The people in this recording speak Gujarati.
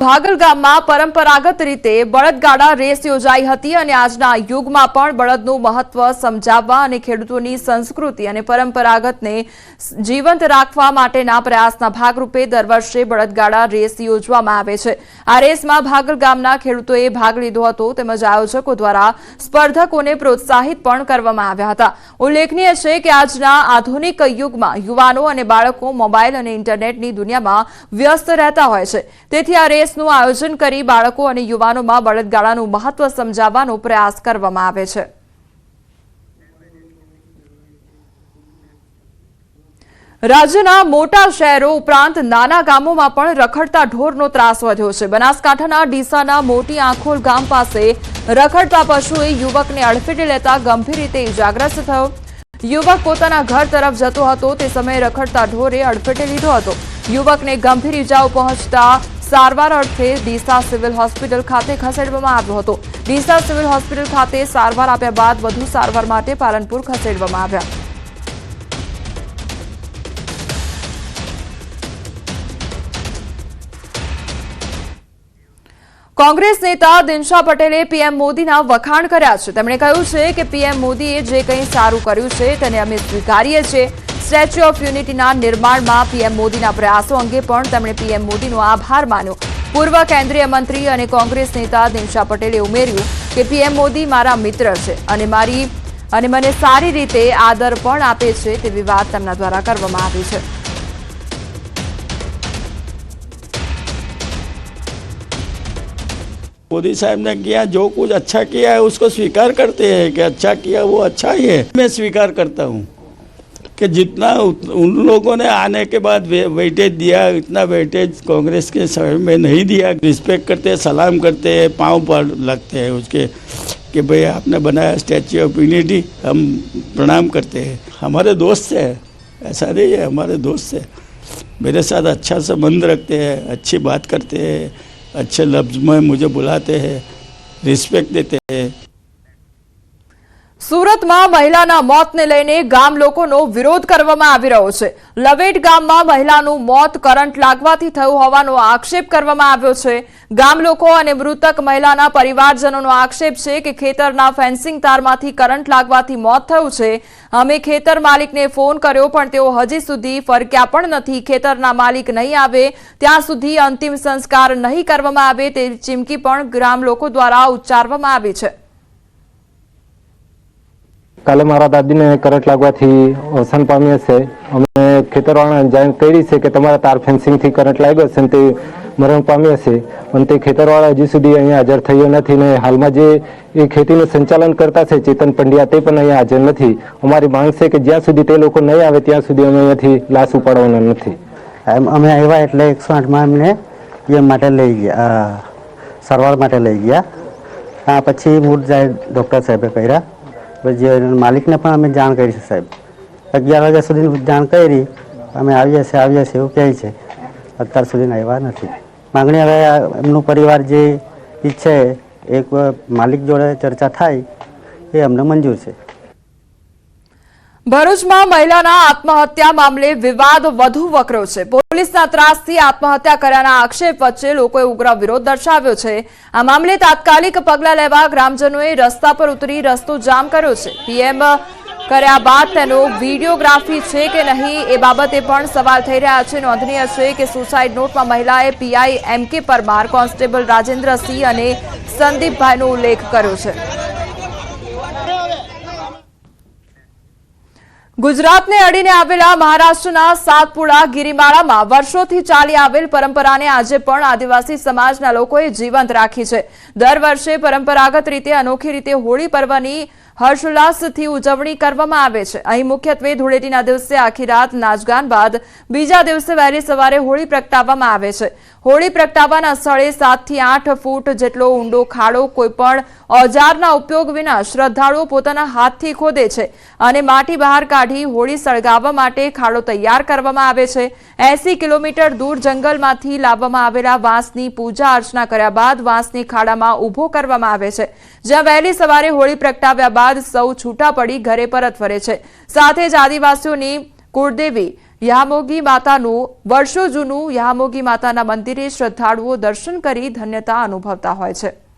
ભાગલ ગામમાં પરંપરાગત રીતે બળદગાડા રેસ યોજાઈ હતી અને આજના યુગમાં પણ બળદનું મહત્વ સમજાવવા અને ખેડૂતોની સંસ્કૃતિ અને પરંપરાગતને જીવંત રાખવા માટેના પ્રયાસના ભાગરૂપે દર વર્ષે બળદગાડા રેસ યોજવામાં આવે છે. આ રેસમાં ભાગલ ગામના ખેડૂતોએ ભાગ લીધો હતો તેમજ આયોજકો દ્વારા સ્પર્ધકોને પ્રોત્સાહિત પણ કરવામાં આવ્યા હતા. ઉલ્લેખનીય છે કે આજના આધુનિક યુગમાં યુવાનો અને બાળકો મોબાઈલ અને ઇન્ટરનેટની દુનિયામાં વ્યસ્ત રહેતા હોય છે. તેથી આ રેસનું આયોજન કરી બાળકો અને યુવાનોમાં બળદગાળાનું મહત્વ સમજાવવાનો પ્રયાસ કરવામાં આવે છે. રાજ્યના મોટા શહેરો ઉપરાંત નાના ગામોમાં પણ રખડતા ઢોરનો ત્રાસ વધ્યો છે. બનાસકાંઠાના ડીસાના મોટી આંખોલ ગામ પાસે રખડતા પશુએ યુવકને અડફેટે લેતા ગંભીર રીતે ઇજાગ્રસ્ત થયો. યુવક પોતાના ઘર તરફ જતો હતો. તે સમયે રખડતા ઢોરે અડફેટે લીધો હતો. યુવકને ગંભીર ઇજાઓ પહોંચતા સારવાર અર્થે ડીસા સિવિલ હોસ્પિટલ ખાતે ખસેડવામાં આવ્યો હતો. ડીસા સિવિલ હોસ્પિટલ ખાતે સારવાર આપ્યા બાદ વધુ સારવાર માટે પાલનપુર ખસેડવામાં આવ્યા. કોંગ્રેસ નેતા દિનશા પટેલે પીએમ મોદીના વખાણ કર્યા છે. તેમણે કહ્યું છે કે પીએમ મોદીએ જે કંઈ સારું કર્યું છે તેને અમે સ્વીકારીએ છીએ. સ્ટેચ્યુ ઓફ યુનિટીના નિર્માણમાં પીએમ મોદીના પ્રયાસો અંગે પણ તેમણે પીએમ મોદીનો આભાર માન્યો પૂર્વ કેન્દ્રીય મંત્રી અને કોંગ્રેસ નેતા દિનશા પટેલે ઉમેર્યું કે પીએમ મોદી મારા મિત્ર છે અને મારી અને મને સારી રીતે આદર પણ આપે છે તેવી વાત તેમના દ્વારા કરવામાં આવી છે मोदी साहब ने किया जो कुछ अच्छा किया है उसको स्वीकार करते हैं कि अच्छा किया वो अच्छा ही है मैं स्वीकार करता हूँ कि जितना उन लोगों ने आने के बाद वे- वेटेज दिया, इतना वेटेज कांग्रेस के समय में नहीं दिया। रिस्पेक्ट करते सलाम करते हैं, पाँव पर लगते हैं उसके, कि भाई आपने बनाया स्टैच्यू ऑफ़ यूनिटी, हम प्रणाम करते हैं। हमारे दोस्त हैं, ऐसा नहीं है, हमारे दोस्त हैं। मेरे साथ अच्छा संबंध रखते हैं, अच्छी बात करते हैं, अच्छे लफ्ज़ में मुझे बुलाते हैं, रिस्पेक्ट देते हैं। સુરતમાં મહિલાના મોતને લઈને ગામ લોકોનો વિરોધ કરવામાં આવી રહ્યો છે. લવેટ ગામમાં મહિલાનું મોત કરંટ લાગવાથી થયું હોવાનો આક્ષેપ કરવામાં આવ્યો છે. ગામ લોકો અને મૃતક મહિલાના પરિવારજનોનો આક્ષેપ છે કે ખેતરના ફેન્સિંગ તારમાંથી કરંટ લાગવાથી મોત થયું છે. અમે ખેતર માલિકને ફોન કર્યો, પણ તેઓ હજી સુધી ફરક્યા પણ નથી. ખેતરના માલિક નહીં આવે, ત્યાં સુધી અંતિમ સંસ્કાર નહીં કરવામાં આવે તેવી ચીમકી પણ ગ્રામ લોકો દ્વારા ઉચ્ચારવામાં આવી છે. કાલે મારા દાદીને કરંટ લાગવાથી અવસાન પામ્યા છે. અમે ખેતરવાળાને જાણ કરી છે કે તમારા તાર ફેન્સિંગથી કરંટ લાગ્યો છે અને તે મરણ પામ્યા છે. પણ તે ખેતરવાળા હજી સુધી અહીંયા હાજર થયો નથી ને હાલમાં જે એ ખેતીનું સંચાલન કરતા છે ચેતન પંડ્યા તે પણ અહીંયા હાજર નથી. અમારી માંગ છે કે જ્યાં સુધી તે લોકો નહીં આવે ત્યાં સુધી અમે અહીંયાથી લાશ ઉપાડવાના નથી. અમે આવ્યા એટલે એકસો આઠમાં અમને પીએમ માટે લઈ ગયા સારવાર માટે લઈ ગયા. હા, પછી મૂળ જાય ડૉક્ટર સાહેબે કર્યા. એના માલિકને પણ અમે જાણ કરી છે સાહેબ. અગિયાર વાગ્યા સુધી જાણ કરી, અમે આવીએ છીએ આવીએ છીએ એવું કહે છે. અત્યાર સુધી આવ્યા નથી. માંગણી હવે એમનું પરિવાર જે ઈચ્છે, એક માલિક જોડે ચર્ચા થાય, એ અમને મંજૂર છે. ભરૂચમાં મહિલાના આત્મહત્યા મામલે વિવાદ વધુ વકર્યો છે. પોલીસના ત્રાસથી આત્મહત્યા કર્યાના આક્ષેપ વચ્ચે લોકોએ ઉગ્ર વિરોધ દર્શાવ્યો છે. આ મામલે તાત્કાલિક પગલાં લેવા ગ્રામજનોએ રસ્તા પર ઉતરી રસ્તો જામ કર્યો છે. પીએમ કર્યા બાદ તેનો વિડીયોગ્રાફી છે કે નહીં એ બાબતે પણ સવાલ થઈ રહ્યા છે. નોંધનીય છે કે સુસાઇડ નોટમાં મહિલાએ પીઆઈ એમ કે પરમાર, કોન્સ્ટેબલ રાજેન્દ્રસિંહ અને સંદીપભાઈનો ઉલ્લેખ કર્યો છે. ગુજરાતને અડીને આવેલા મહારાષ્ટ્રના સાતપુડા ગિરિમાળામાં વર્ષોથી ચાલી આવેલ પરંપરાને આજે પણ આદિવાસી સમાજના લોકોએ જીવંત રાખી છે. દર વર્ષે પરંપરાગત રીતે અનોખી રીતે હોળી પર્વની હર્ષોલ્લાસથી ઉજવણી કરવામાં આવે છે. અહીં મુખ્યત્વે ધૂળેટીના દિવસે આખી રાત નાચગાન બાદ બીજા દિવસે વહેલી સવારે હોળી પ્રગટાવવામાં આવે છે. હોળી પ્રગટાવવાના સ્થળે સાતથી આઠ ફૂટ જેટલો ઊંડો ખાડો કોઈપણ ઓજારના ઉપયોગ વિના શ્રદ્ધાળુઓ પોતાના હાથથી ખોદે છે અને માટી બહાર કાઢી હોળી સળગાવવા માટે ખાડો તૈયાર કરવામાં આવે છે. એસી કિલોમીટર દૂર જંગલમાંથી લાવવામાં આવેલા વાંસની પૂજા અર્ચના કર્યા બાદ વાંસની ખાડામાં ઊભો કરવામાં આવે છે. જ્યાં વહેલી સવારે હોળી પ્રગટાવ્યા બાદ સૌ છૂટા પડી ઘરે પરત ફરે છે. સાથે જ આદિવાસીઓની કુળદેવી યામોગી માતાનું, વર્ષો જૂનું યામોગી માતાના મંદિરે શ્રદ્ધાળુઓ દર્શન કરી ધન્યતા અનુભવતા હોય છે.